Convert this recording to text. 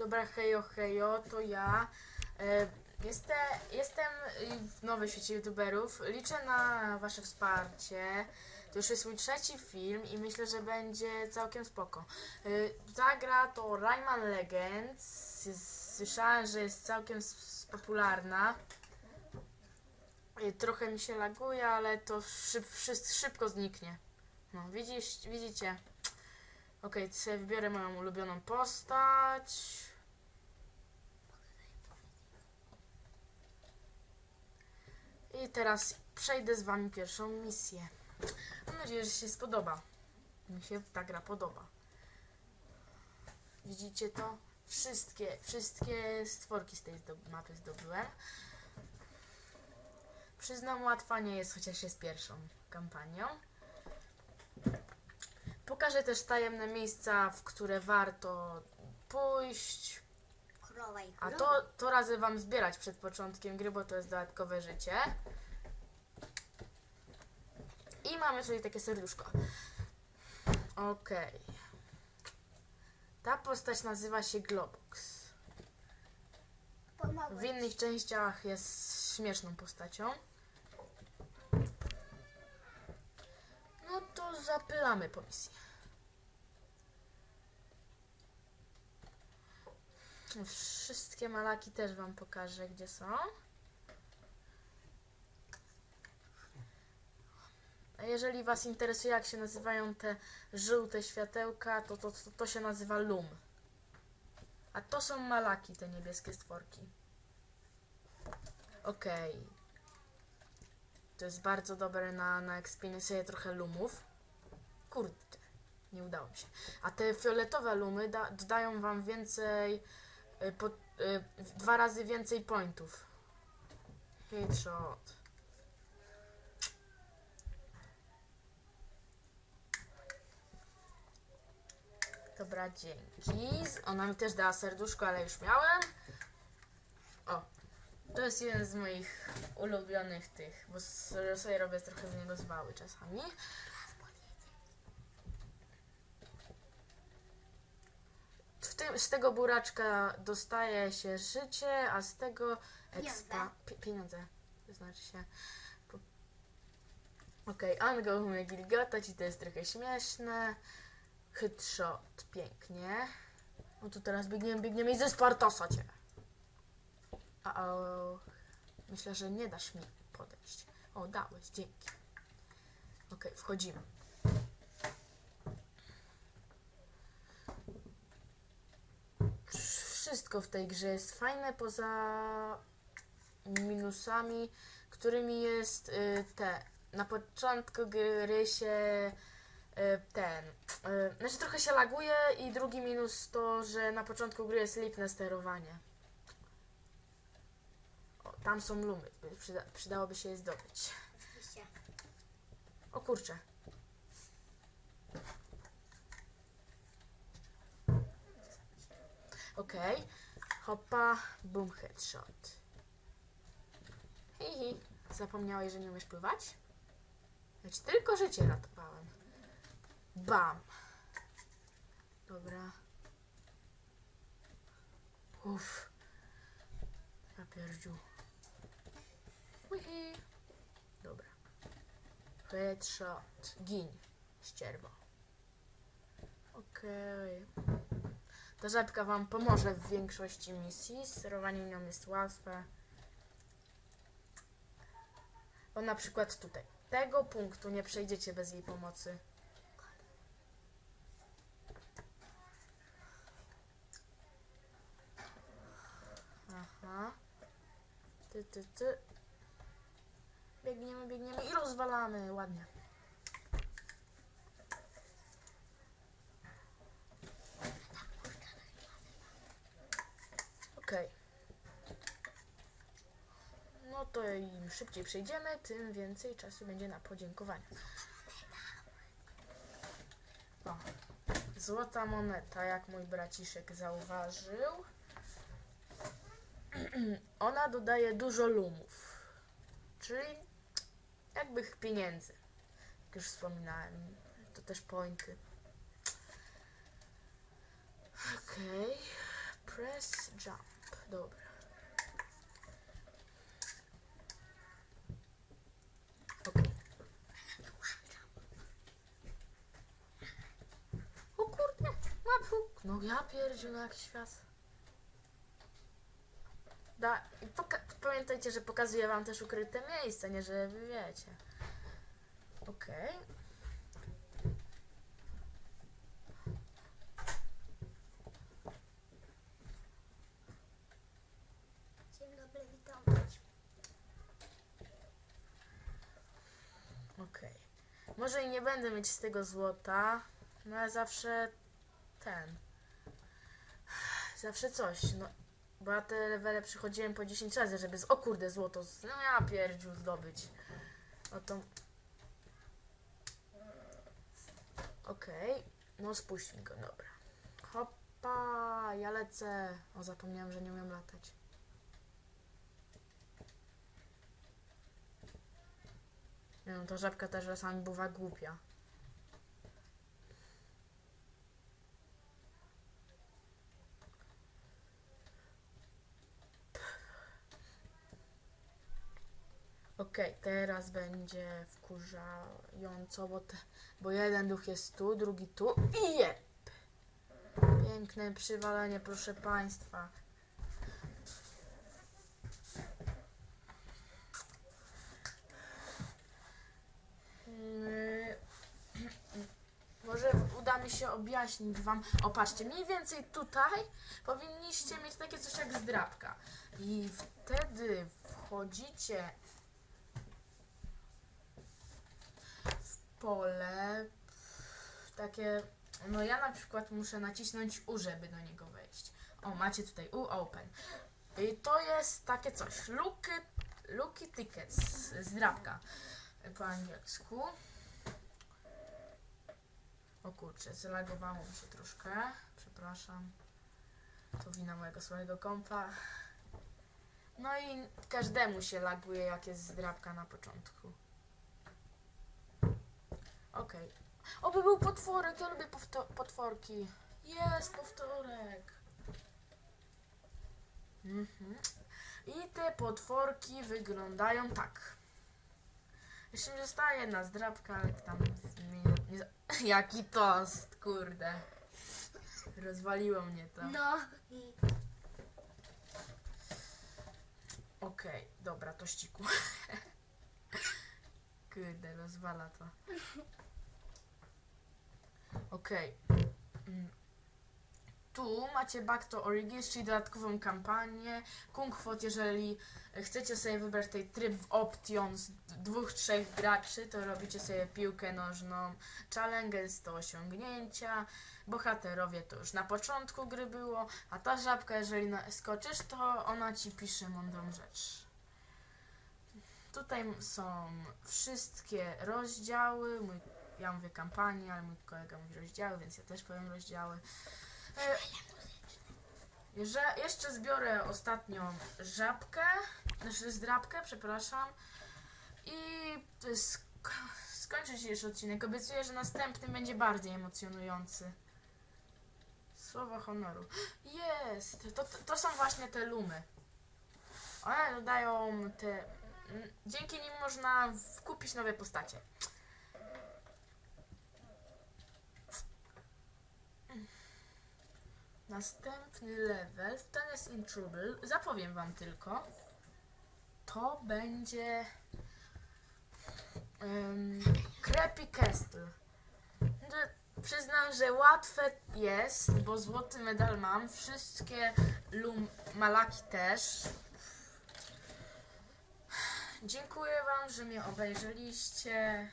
Dobra, hejo, hejo, to ja. E, Jestem, jestem y, w nowej świecie youtuberów. Liczę na wasze wsparcie. To już jest mój trzeci film i myślę, że będzie całkiem spoko. Y, Ta gra to Rayman Legends. Słyszałem, że jest całkiem popularna. Y, Trochę mi się laguje, ale to szyb, szybko zniknie. No, widzisz, widzicie. Okej, okay, sobie wybiorę moją ulubioną postać. I teraz przejdę z wami pierwszą misję. Mam nadzieję, że się spodoba. Mi się ta gra podoba. Widzicie to? Wszystkie, wszystkie stworki z tej mapy zdobyłem. Przyznam, łatwa nie jest, chociaż jest pierwszą kampanią. Pokażę też tajemne miejsca, w które warto pójść. A to, to razy wam zbierać przed początkiem gry, bo to jest dodatkowe życie. I mamy tutaj takie serduszko. Okej. Ta postać nazywa się Globox. W innych częściach jest śmieszną postacią. No to zapylamy po misji. Wszystkie malaki też wam pokażę, gdzie są. A jeżeli was interesuje, jak się nazywają te żółte światełka, to to, to, to się nazywa lum. A to są malaki, te niebieskie stworki. Okej. To jest bardzo dobre na, na sobie trochę lumów. Kurde, nie udało mi się. A te fioletowe lumy da, dodają wam więcej, po, y, dwa razy więcej pointów. Headshot. Dobra, dzięki. Ona mi też dała serduszko, ale już miałem. O, to jest jeden z moich ulubionych tych, bo sobie robię trochę z niego zwały czasami. Tym, z tego buraczka dostaje się życie, a z tego expa... Pieniądze. Pi- pieniądze. To znaczy się... Okej, okay, Ango umie gilgotać i to jest trochę śmieszne. Headshot, pięknie. No to teraz biegniemy, biegniemy i ze Spartasa cię. A o, myślę, że nie dasz mi podejść. O, dałeś, dzięki. Okej, wchodzimy. Wszystko w tej grze jest fajne poza minusami, którymi jest y, te. Na początku gry się y, ten. Y, znaczy trochę się laguje i drugi minus to, że na początku gry jest lipne sterowanie. O, tam są lumy. Przyda, przydałoby się je zdobyć. Oczywiście. O kurczę. Okej. Hopa, boom, headshot. Hihi. Zapomniałeś, że nie umiesz pływać? Ci tylko życie ratowałem. Bam. Dobra. Uff. Ja pierdziu. Wihi. Dobra. Headshot. Gin. Ścierwo. Okej. Ta żabka wam pomoże w większości misji. Sterowanie nią jest łatwe. Bo na przykład tutaj. Tego punktu nie przejdziecie bez jej pomocy. Aha. Ty, ty, ty. Biegniemy, biegniemy i rozwalamy. Ładnie. Okej. No to im szybciej przejdziemy, tym więcej czasu będzie na podziękowania. O. Złota moneta, jak mój braciszek zauważył. Ona dodaje dużo lumów. Czyli jakby pieniędzy. Jak już wspominałem. To też pointy. Okej. Press jump. Dobra. O kurde. No ja pierdziu jakiś świat. Da, pamiętajcie, że pokazuję wam też ukryte miejsca, nie że wy wiecie. Okej. Dzień dobry, witam Was. Okej. Może i nie będę mieć z tego złota, no ale zawsze ten. Zawsze coś, no. Bo ja te levele przychodziłem po 10 razy, żeby z... O kurde, złoto, z- no ja pierdziu zdobyć. No to... Okej, no spuść mi go, dobra. Hopa, ja lecę. O, zapomniałam, że nie umiem latać. Nie no, to żabka też czasami bywa głupia. Okej, teraz będzie wkurzająco, bo, te, bo jeden duch jest tu, drugi tu i jep! Piękne przywalenie, proszę Państwa. Yy, Może się objaśnić wam. O, patrzcie, mniej więcej tutaj powinniście mieć takie coś jak zdrabka. I wtedy wchodzicie w pole takie. No ja na przykład muszę nacisnąć U, żeby do niego wejść. O, macie tutaj U open. I to jest takie coś. Lucky, lucky tickets. Zdrabka po angielsku. O kurczę, zalagowało mi się troszkę. Przepraszam. To wina mojego słabego kompa. No i każdemu się laguje, jak jest zdrabka na początku. Okej. Oby był potworek, ja lubię potworki. Jest potworek. Mhm. I te potworki wyglądają tak. Jeszcze mi zostaje jedna zdrabka, ale tam Jaki tost, kurde. Rozwaliło mnie to. No Okej, dobra, tościku. Kurde, rozwala to. Okej. Mm. Tu macie Back to Origins, czyli dodatkową kampanię. Kung Fot, jeżeli chcecie sobie wybrać tej tryb w Option z dwóch, trzech graczy, to robicie sobie piłkę nożną. Challenge to osiągnięcia. Bohaterowie to już na początku gry było, a ta żabka, jeżeli skoczysz, to ona ci pisze mądrą rzecz. Tutaj są wszystkie rozdziały. Mój, ja mówię kampanię, ale mój kolega mówi rozdziały, więc ja też powiem rozdziały. Że jeszcze zbiorę ostatnią żabkę, znaczy zdrabkę, przepraszam. I sk- skończę dzisiejszy odcinek. Obiecuję, że następny będzie bardziej emocjonujący. Słowo honoru. Jest! To, to, to są właśnie te lumy. One dodają te. Dzięki nim można kupić nowe postacie. Następny level w ten jest in trouble. Zapowiem wam tylko. To będzie. Um, Creepy Castle. Że Przyznam, że łatwe jest, bo złoty medal mam. Wszystkie lum malaki też. Dziękuję Wam, że mnie obejrzeliście.